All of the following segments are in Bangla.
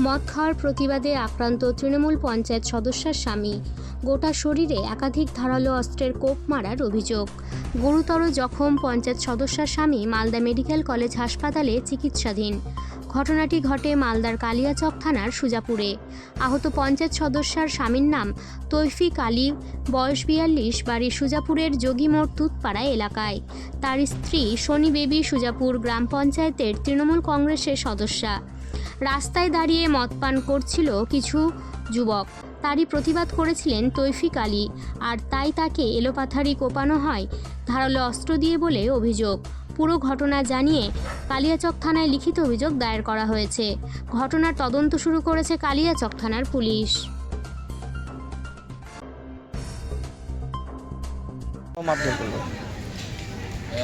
মদ খাওয়ার প্রতিবাদে আক্রান্ত তৃণমূল পঞ্চায়েত সদস্যার স্বামী। গোটা শরীরে একাধিক ধারালো অস্ত্রের কোপ মারার অভিযোগ। গুরুতর জখম পঞ্চায়েত সদস্যার স্বামী মালদা মেডিকেল কলেজ হাসপাতালে চিকিৎসাধীন। ঘটনাটি ঘটে মালদার কালিয়াচক থানার সুজাপুরে। আহত পঞ্চায়েত সদস্যার স্বামীর নাম তৈফিক আলী বয়স বিয়াল্লিশ, বাড়ি সুজাপুরের যোগীমোড় তুতপাড়া এলাকায়। তার স্ত্রী শনি বেবি সুজাপুর গ্রাম পঞ্চায়েতের তৃণমূল কংগ্রেসের সদস্যা। রাস্তায় দাঁড়িয়ে মদ পান করছিল কিছু যুবক। তারই প্রতিবাদ করেছিলেন তৈফিক আলী। আর তাই তাকে এলোপাথারি কোপানো হয়, ধারালো অস্ত্র দিয়ে বলে অভিযোগ। পুরো ঘটনা জানিয়ে কালিয়াচক থানায় লিখিত অভিযোগ দায়ের করা হয়েছে। ঘটনার তদন্ত শুরু করেছে কালিয়াচক থানার পুলিশ।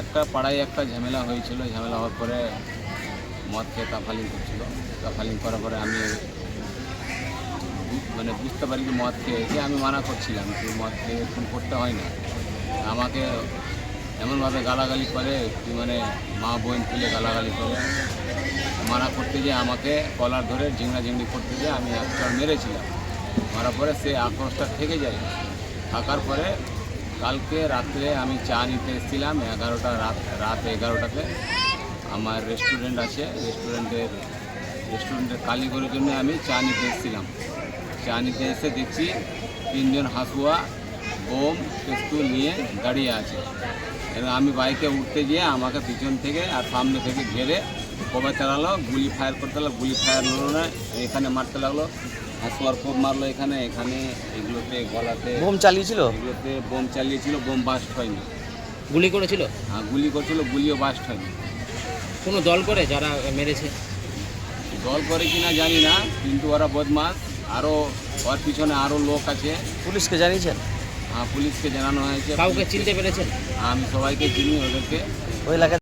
একটা পাড়ায় একটা ঝামেলা হয়েছিল, ঝামেলা হওয়ার পরে মদ খেয়ে কাফালিং করছিল। কাফালিং করার পরে আমি মানে বুঝতে পারি যে মদ খেয়েছে আমি মানা করছিলাম, যে মদ খেয়ে এরকম করতে হয় না। আমাকে এমনভাবে গালাগালি করে কি মানে মা বোন তুলে গালাগালি করে। মানা করতে যে আমাকে কলার ধরে ঝিংড়া ঝিংড়ি করতে যে আমি একটা মেরেছিলাম। মারার পরে সে আক্রোশটা থেকে যায়। থাকার পরে কালকে রাত্রে আমি চা নিতে এসেছিলাম, এগারোটা রাত রাত এগারোটাতে। আমার রেস্টুরেন্ট আছে রেস্টুরেন্টের রেস্টুরেন্টের কালীগড়ের জন্য আমি চা নিতে এসেছিলাম। চা নিতে এসে দেখছি তিনজন হাসুয়া, বোম পেস্তুল নিয়ে দাঁড়িয়ে আছে। এবার আমি বাইকে উঠতে গিয়ে আমাকে পিছন থেকে আর সামনে থেকে ঘেরে কবে চালালো, গুলি ফায়ার করতে লাগল, গুলি ফায়ার হলো না, এখানে মারতে লাগল। হাসুয়ার কোপ মারলো এখানে এখানে এগুলোতে গলাতে বোম চালিয়েছিল? এগুলোতে বোম চালিয়েছিল বোম বাস্ট হয়নি। গুলি করেছিল? আর গুলি করছিল গুলিও বাস্ট হয়নি। কোনো দল করে যারা মেরেছে? দল করে কিনা জানি না কিন্তু ওরা বদমাস। আরও ওর পিছনে আরও লোক আছে। পুলিশকে জানিয়েছেন? আহ, পুলিশকে জানানো হয়েছে। কাউকে চিনতে পেরেছেন? আমি সবাইকে চিনি ওদেরকে। ওই এলাকায়